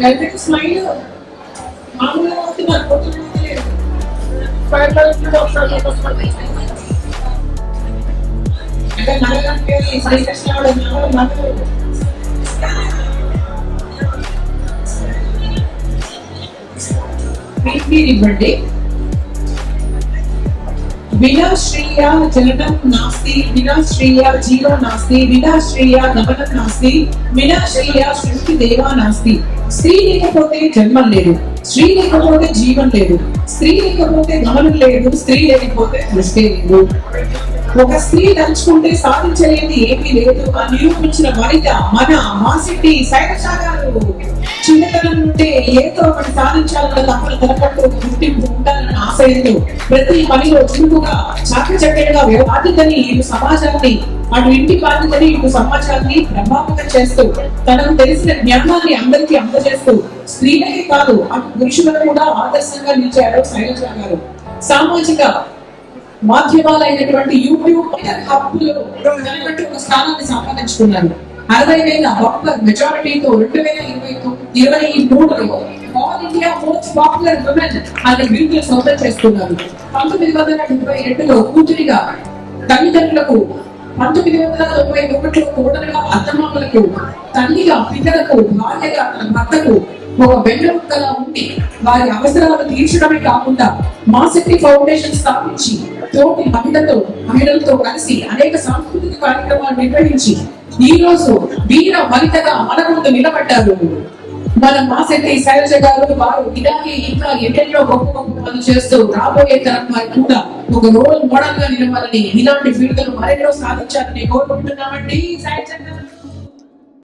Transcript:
Venkata smile మామూలుగా వస్తే మరి పోతుంది ఫైవ్ థౌసండ్ ఒకసారి అంటే మనకంటే సైజ్ కష్టాలు మనకు మీకు మీరు ఇవ్వండి వినా శ్రీయ జననం నాస్తి వినాశ్రేయ జీవో నాస్తి వినా శ్రీయ గమనం నాస్తి వినా శ్రీయ సృష్టి దేవా నాస్తి స్త్రీ లేకపోతే జన్మం లేదు స్త్రీ లేకపోతే జీవం లేదు స్త్రీ లేకపోతే గమనం లేదు స్త్రీ లేకపోతే సృష్టి లేదు. ఒక స్త్రీ తలుచుకుంటే సాధించలేని ఏమీ లేదు అని నిరూపించిన వనిత మన మాసిట్టి శైలజ గారు. ఏదో ఒకటి సాధించాలన్న తప్పని తలపట్టు ఒక గుర్తింపు ఉండాలన్న ఆశయంతో ప్రతి పనిలో చురుకుగా చాకచక్యంగా బాధ్యతని ఇటు సమాజాన్ని అటు ఇంటి బాధ్యతని ఇటు సమాజాన్ని ప్రభావితం చేస్తూ తనకు తెలిసిన జ్ఞానాన్ని అందరికీ అందజేస్తూ స్త్రీలకే కాదు అటు పురుషులకు కూడా ఆదర్శంగా నిలిచారు శైలజ గారు. సామాజిక మాధ్యమాలైనటువంటి యూట్యూబ్ హబ్బులో తనకంటూ ఒక స్థానాన్ని సంపాదించుకున్నారు. అరవై వేల బంపర్ మెజారిటీతో రెండు వేల ఇరవై ఇరవై మూడులో all India most popular women అనే బిరుదులు సొంతం చేసుకున్నారు పంతొమ్మిది వందల డెబ్బై రెండులో కూతురిగా తల్లిదండ్రులకు పంతొమ్మిది వందల తొంభై ఒకటిలో కోడలుగా అత్తమామలకు తల్లిగా పిల్లలకు భార్యగా తన భర్తకు ఒక వెన్నెముక్కలా ఉండి వారి అవసరాలు తీర్చడమే కాకుండా మా శక్తి ఫౌండేషన్ స్థాపించి తోటి మహిళతో మహిళలతో కలిసి అనేక సాంస్కృతిక కార్యక్రమాలు నిర్వహించి ఈ రోజు వీర వనితగా మన ముందు నిలబడ్డారు. మన మా శక్తి శైలజ గారు వారు ఇలాగే ఇంకా ఎన్నెన్నో గొప్ప గొప్ప పనులు చేస్తూ రాబోయే తరం వారికి కూడా ఒక రోల్ మోడల్గా నిలవాలని ఇలాంటి ఫీల్డ్లు మరెన్నో సాధించాలని కోరుకుంటున్నామండి. శైలజ గారు.